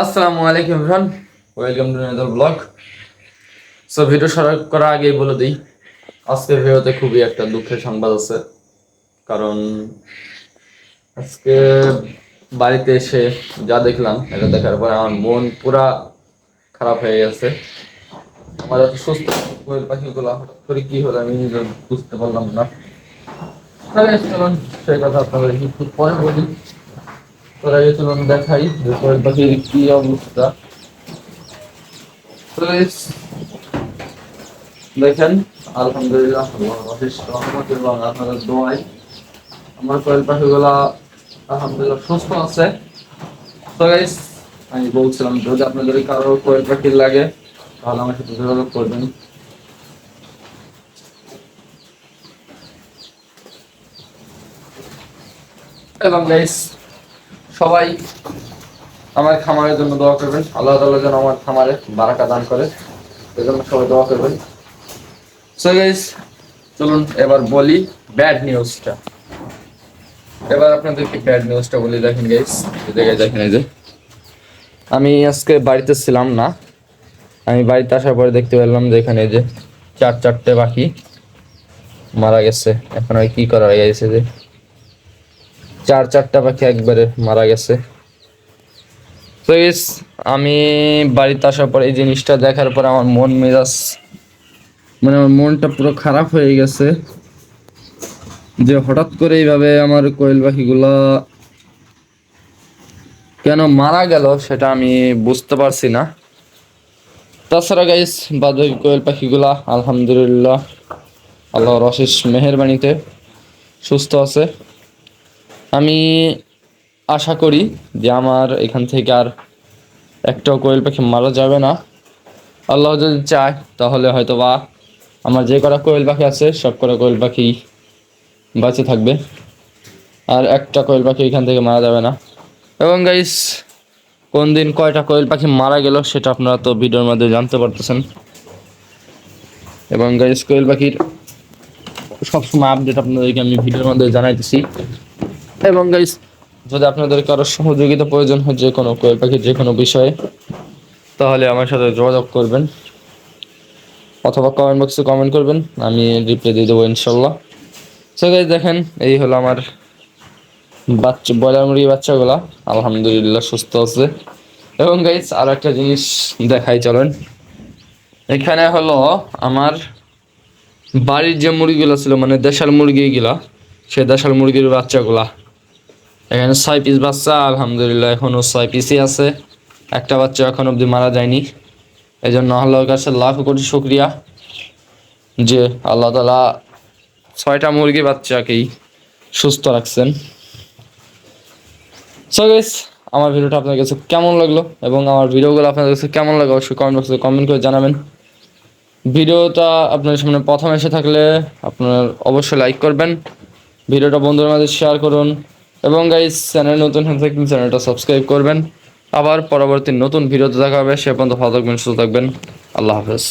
আসসালামু আলাইকুম Imran welcome to another blog. So video শুরু করার আগেই বলে দিই আজকের ভিডিওতে খুবই একটা দুঃখের সংবাদ আছে। কারণ আজকে বাড়িতে এসে যা দেখলাম, এটা দেখার পরে আমার মন পুরা খারাপ হয়ে গেছে। আমার এত সুস্থ কোয়েল পাখিগুলো হঠাৎ করে কি হলো আমি নিজে বুঝতে পারলাম না। তাহলে চলুন সেই কথা আপনাদের পরে বলি। তোর আগে চলুন দেখাই কোয়েল পাখির কি অবস্থা। দেখেন, আলহামদুলিল্লাহ আলহামদুলিল্লাহ সুস্থ আছে। আমি বলছিলাম, যদি আপনাদের কারও কোয়েল পাখির লাগে, তাহলে আমার সাথে যোগাযোগ করবেন। এবং সবাই আমার খামারের জন্য দোয়া করবেন। আল্লাহ তাআলা যেন আমার খামারে বারাকা দান করে। এজন্য সবাই দোয়া করবেন। সো গাইস চলুন এবার বলি ব্যাড নিউজটা এবার আপনাদেরকে ব্যাড নিউজটা বলি। দেখেন গাইস দেখে দেখেন এই যে। আমি আজকে বাড়িতে ছিলাম না। আমি বাড়িতে আসার পরে দেখতে পেলাম যে এখানে যে চার চারটে পাখি মারা গেছে। এখন আর কি করা হয়ে গেছে যে? চার চারটা পাখি একবারে মারা গেছে। তো guys, আমি বাড়িতে আসার পর এই জিনিসটা দেখার পর আমার মন মেজাজ মানে আমার মনটা পুরো খারাপ হয়ে গেছে যে হঠাৎ করে এইভাবে আমার কোয়েল পাখিগুলা কেন মারা গেল সেটা আমি বুঝতে পারছি না। তাছাড়া গাইস বাদবাকি কোয়েল পাখিগুলা আলহামদুলিল্লাহ আল্লাহর অশেষ মেহেরবানিতে সুস্থ আছে। আমি আশা করি যে আমার এখান থেকে আর একটাও কোয়েল পাখি মারা যাবে না। আল্লাহ যদি চায়, তাহলে হয়তো বা আমার যে কটা কোয়েল পাখি আছে, সব কটা কোয়েল পাখি বাঁচে থাকবে। আর একটা কোয়েল পাখি এখান থেকে মারা যাবে না। এবং গাইস কোন দিন কয়টা কোয়েল পাখি মারা গেল সেটা আপনারা তো ভিডিওর মধ্যে জানতে পারতেছেন। এবং গাইস কোয়েল পাখির সবসময় আপডেট আপনাদেরকে আমি ভিডিওর মধ্যে জানাইতেছি। এবং গাইস যদি আপনাদের কারও সহযোগিতা প্রয়োজন হয় যে কোনো কোয়েল পাখির যে কোনো বিষয়ে, তাহলে আমার সাথে যোগাযোগ করবেন। অথবা কমেন্ট বক্সে কমেন্ট করবেন, আমি রিপ্লাই দিয়ে দেবো ইনশাল্লাহ সো গাইস দেখেন, এই হলো আমার বাচ্চা, ব্রয়লার মুরগি বাচ্চাগুলা। আলহামদুলিল্লাহ সুস্থ আছে। এবং গাইস আর একটা জিনিস দেখাই, চলেন। এখানে হলো আমার বাড়ির যে মুরগিগুলো ছিল মানে দেশাল মুরগিগুলা সে দেশাল মুরগির বাচ্চাগুলা। এখানে ছয় পিস বাচ্চা, আলহামদুলিল্লাহ, এখনও ছয় পিসই আছে। একটা বাচ্চা এখন অবধি মারা যায়নি। এই জন্য আল্লাহর কাছে লাখ কোটি শুক্রিয়া যে আল্লাহ তালা ছয়টা মুরগি বাচ্চাকেই সুস্থ রাখছেন। সো গাইস আমার ভিডিওটা আপনার কাছে কেমন লাগল এবং আমার ভিডিওগুলো আপনাদের কাছে কেমন লাগে অবশ্যই কমেন্ট বক্সে কমেন্ট করে জানাবেন। ভিডিওটা আপনার সামনে প্রথম এসে থাকলে আপনার অবশ্যই লাইক করবেন। ভিডিওটা বন্ধুদের মাঝে শেয়ার করুন। এবং গাইজ চ্যানেল নতুন হয়ে থাকলে চ্যানেলটা সাবস্ক্রাইব করবেন। আবার পরবর্তী নতুন ভিডিওতে দেখা হবে। সে পর্যন্ত ভালো থাকবেন, সুস্থ থাকবেন। আল্লাহ হাফেজ।